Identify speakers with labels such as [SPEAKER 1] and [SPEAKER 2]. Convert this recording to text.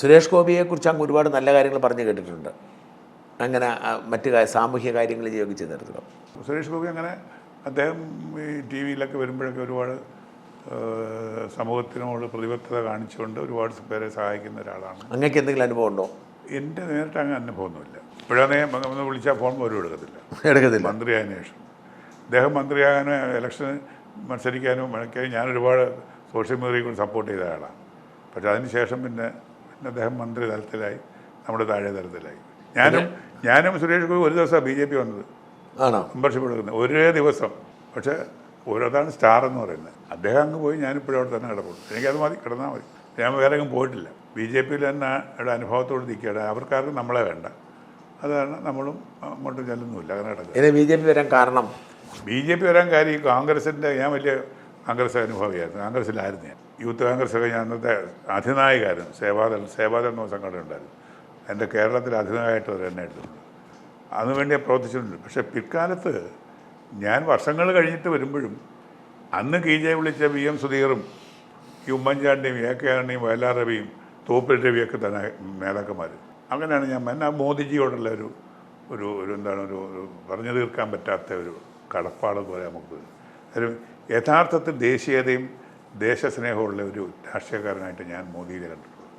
[SPEAKER 1] സുരേഷ് ഗോപിയെക്കുറിച്ച് അങ്ങ് ഒരുപാട് നല്ല കാര്യങ്ങൾ പറഞ്ഞു കേട്ടിട്ടുണ്ട്. അങ്ങനെ മറ്റു സാമൂഹ്യ കാര്യങ്ങൾ ചെയ്യുകയൊക്കെ ചെയ്തെടുത്തോ
[SPEAKER 2] സുരേഷ് ഗോപി അങ്ങനെ അദ്ദേഹം ഈ ടി വിയിലൊക്കെ വരുമ്പോഴൊക്കെ ഒരുപാട് സമൂഹത്തിനോട് പ്രതിബദ്ധത കാണിച്ചുകൊണ്ട് ഒരുപാട് പേരെ സഹായിക്കുന്ന ഒരാളാണ്.
[SPEAKER 1] അങ്ങക്ക് എന്തെങ്കിലും അനുഭവം ഉണ്ടോ?
[SPEAKER 2] എന്റെ നേരിട്ട് അങ്ങനെ അനുഭവമൊന്നുമില്ല. ഇപ്പോഴാണെങ്കിൽ നമ്മൾ വിളിച്ചാൽ ഫോൺ പോലും എടുക്കത്തില്ല.
[SPEAKER 1] എടുക്കത്തില്ല.
[SPEAKER 2] മന്ത്രിയായതിനു ശേഷം. അദ്ദേഹം മന്ത്രിയാകാനും ഇലക്ഷന് മത്സരിക്കാനും ഞാൻ ഒരുപാട് സോഷ്യൽ മീഡിയയിൽ കൂടി സപ്പോർട്ട് ചെയ്ത ആളാണ് പക്ഷെ അതിന് ശേഷം പിന്നെ പിന്നെ അദ്ദേഹം മന്ത്രി തലത്തിലായി നമ്മുടെ താഴെ തലത്തിലായി. ഞാനും ഞാനും സുരേഷ് ഗോപി ഒരു ദിവസമാണ് ബി ജെ പി വന്നത്.
[SPEAKER 1] ആണോ?
[SPEAKER 2] മെമ്പർഷിപ്പ് എടുക്കുന്നത് ഒരേ ദിവസം. പക്ഷെ ഓരോതാണ് സ്റ്റാർ എന്ന് പറയുന്നത്. അദ്ദേഹം അങ്ങ് പോയി ഞാനിപ്പോഴും അവിടെ തന്നെ കിടപ്പുള്ളൂ എനിക്കത് മതി കിടന്നാൽ മതി. ഞാൻ വേറെ എങ്ങും പോയിട്ടില്ല. ബി ജെ പിയിൽ തന്നെ ഇവിടെ അനുഭവത്തോട് നിൽക്കുകയാണ്. അവർക്കാർക്കും നമ്മളെ വേണ്ട. അതാണ് നമ്മളും അങ്ങോട്ടും ചെല്ലുന്നുമില്ല. അങ്ങനെ കിടക്കുക.
[SPEAKER 1] ഇനി ബി ജെ പി വരാൻ കാരണം?
[SPEAKER 2] ബി ജെ പി വരാൻ കാര്യം ഈ കോൺഗ്രസിന്റെ ഞാൻ വലിയ കോൺഗ്രസ് അനുഭവിയായിരുന്നു കോൺഗ്രസ്സിലായിരുന്നു ഞാൻ. യൂത്ത് കോൺഗ്രസ് ഒക്കെ ഞാൻ അന്നത്തെ അധിനായകായിരുന്നു സേവാദൾ സേവാദൾ എന്ന സംഘടന ഉണ്ടായിരുന്നു. എന്റെ കേരളത്തിൽ അധിനായകമായിട്ട് എന്നെ എടുത്തിട്ടുണ്ട്. അതിനുവേണ്ടി ഞാൻ പ്രവർത്തിച്ചിട്ടുണ്ട്. പക്ഷേ പിൽക്കാലത്ത് ഞാൻ വർഷങ്ങൾ കഴിഞ്ഞിട്ട് വരുമ്പോഴും അന്ന് കെ ജെ വിളിച്ച വി എം സുധീറും ഈ ഉമ്മൻചാണ്ടിയും എ കെ ആണിയും വയലാർ രവിയും തോപ്പിൽ രവിയൊക്കെ തന്നെ നേതാക്കന്മാർ അങ്ങനെയാണ് ഞാൻ എന്നാ മോദിജിയോടുള്ള ഒരു ഒരു ഒരു എന്താണ് ഒരു പറഞ്ഞു തീർക്കാൻ പറ്റാത്ത ഒരു കടപ്പാട് പോലെ നമുക്ക്. ഒരു യഥാർത്ഥത്തിൽ ദേശീയതയും ദേശസ്നേഹമുള്ള ഒരു രാഷ്ട്രീയക്കാരനായിട്ട് ഞാൻ മോദിയിൽ കണ്ടു